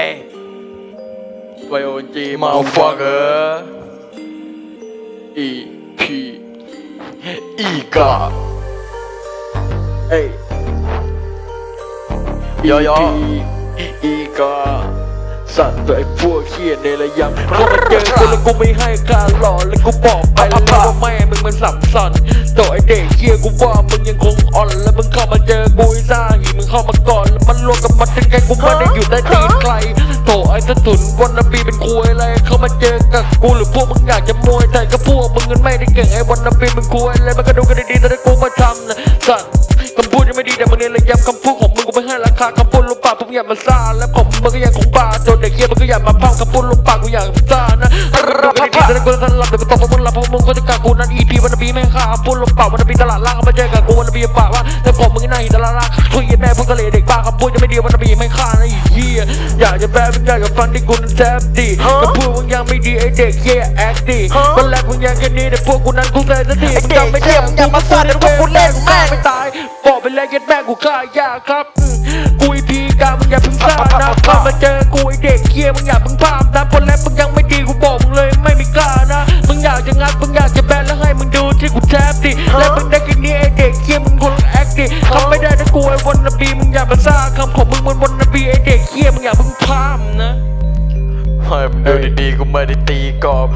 Ey YOG motherfucker E P อีกาเอ้ยยอยออีกาสัตว์ตัวไอ้พวกเฮียในระยำก็มาเจอกูแล้วกูไม่ให้ค่าหล่อแล้วกูบอกไปแล้วว่าแม่มึงมันสัมสันตัวไอ้เด็กเฮียกูว่ามึงยังคงอ่อนแล้วมึงเข้ามาเจอกูไอ้ซ่าหีมึงเข้ามาก่อนแล้วมันรวมกับมันถึงไงกูไม่ได้อยู่ใต้ตีนใคร โตไอ้ตะตุนวันนบีเป็นคุยอะไรเข้ามาเจอกับกูหรือพวกมึงอยากจะมวยแต่ก็พวกมึงเงินไม่ได้เก่งไอ้วันนบีเป็นคุยอะไรมันก็ดูกันดีๆแต่ถ้ากูมาทำนะสัตว์คำพูดยังไม่ดีแต่มึงเนี่ยเลยย้ำคำพูดของมึงกูไม่ให้ราคาคำพูดลงปากพวกอยากมาซ่าและผมมึงก็ยังคงบ้าโดนเด็กเฮียมึงก็อยากมาพังคำพูดลงปากกูอยากซ่านะดูกันดีๆแต่ถ้ากู ทันหลับเดี๋ยวกูตบพวกมึงหลับพวกมึงก็จะกากูนั่นอีพีวันนบีแม่งฆ่าคำพูดลงปากวันนบีตลาดล่างเอามาเจอกับกูวันนบีปากว่าแต่ผมมึงน่าหินตลาดล่างทุยแม่พวกกะเลเด็กบ้าคำพูดยังไม่ดีวันนบีไม่ฆ่านะอีเฮียอยากจะแปลมึงอยากจะฟังที่กูนั้นแทบดีคำพูดมึงยังไม่ดีไอเด็กเฮียแอคดีวันแรกมึงยังแค่นี้แต่พวกกูนั้นกูเลยสักทีมึงยังไม่ได้มึงยังมาซ่าแต่พวกกูเล่นแม่งไม่ตายบอกไปเลยยัดแม่กูฆ่ายากครับอืมกูอีพีกามึงอย่าเพึ่งซ่านะเข้ามาเจอกูไอเด็กเคียมึงอย่าเพึ่งพลาดนะเพราะแรกมึงยังไม่ดีกูบอกมึงเลยไม่ มึงอยากจะแบนแล้วให้มึงดูที่กูแทบดิและมึงได้แค่นี้ไอเด็กเคียมึงคนแอคดิทำไม่ได้นะกูไอวันนบีมึงอย่ามาซ่าคำของมึงมันวันนบีไอเด็กเคียมึงอย่าเพึ่งพลาดนะให้มึงดูดีๆกูไม่ได้ตีกรอบ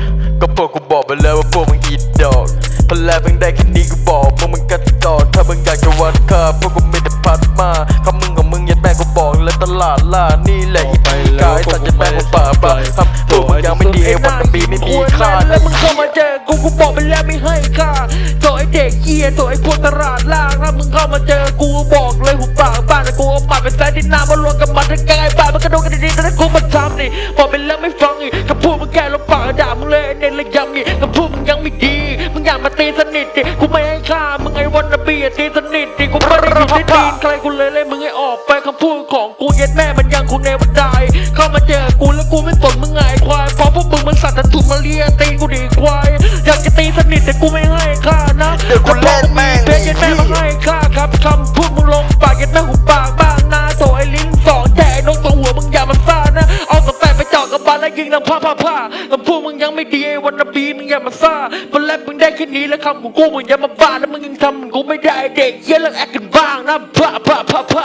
ก็พวกกูบอกไปแล้วว่าพวกมึงอีดอกพอแล้วมึงได้แค่นี้กูบอกพวกมึงกัดกอดถ้ามึงอยากจะวัดค่าพวกกูไม่ได้พัดมาคำมึงของมึงยัดแม่กูบอกแล้วตลาดล่านี่แหละอีกายสัตว์ยัด ไม่ดีไอ้วันนบีไม่มีค่าแล้นะวมึงเข้ามาเจอกูกูบอกไปแล้วไม่ให้ค่าตัวไอเด็กเกียตัวไอพวกตลาดล่างถ้ามึงเข้ามาเจอกูบอกเลยหุบปากบ้านแต่กูเอาปากไปใส่ที่หน้ามารวมกับมันทั้งกายบ้านมันกระโดดกันดีๆแต่ถ้ากูมาทำนี่บอกไปแล้วไม่ฟังอีกคำพูดมึงแก่ลงปากด่ามึงเลยไอเน้นเลยย้ำอีกคำพูดมึงยังไม่ดีมึงอยากมาตีสนิทดิกูไม่ให้ค่ามึงไอ้วันนบีตีสนิทดิกูไม่ได้อยู่ที่ตีนใครกูเลยเลยมึงให้ออกไปคำพูดของกูเย็ดแม่มันยังคงในวันใดเข้ามาเจอกูแล้วกูไม่สน เพราะพวกมึงมันสัตว์แต่ถูกมาเลียตีกูดีควายอยากจะตีสนิทแต่กูไม่ให้ค่านะเดี๋ยวกูเล่นแม่งเพชรยัดแม่มาให้ค่าครับคำพูดมึงลงปากยัดแม่หูปากบ้างหน้าโตไอ้ลิ้นสองแย่นกตัวหัวมึงอย่ามาซ่านะเอากระแปะไปเจาะกับบาลแล้วยิงดังผ้าผ้าผ้าคำพูดมึงยังไม่ดีไอ้วันนบีมึงอย่ามาซ่าวันแรกมึงได้แค่นี้แล้วคำของกูมึงอย่ามาบ้าแล้วมึงยังทำกูไม่ได้เด็กเหี้ยเลิกแอคกันบ้างนะผ้าผ้าผ้าผ้า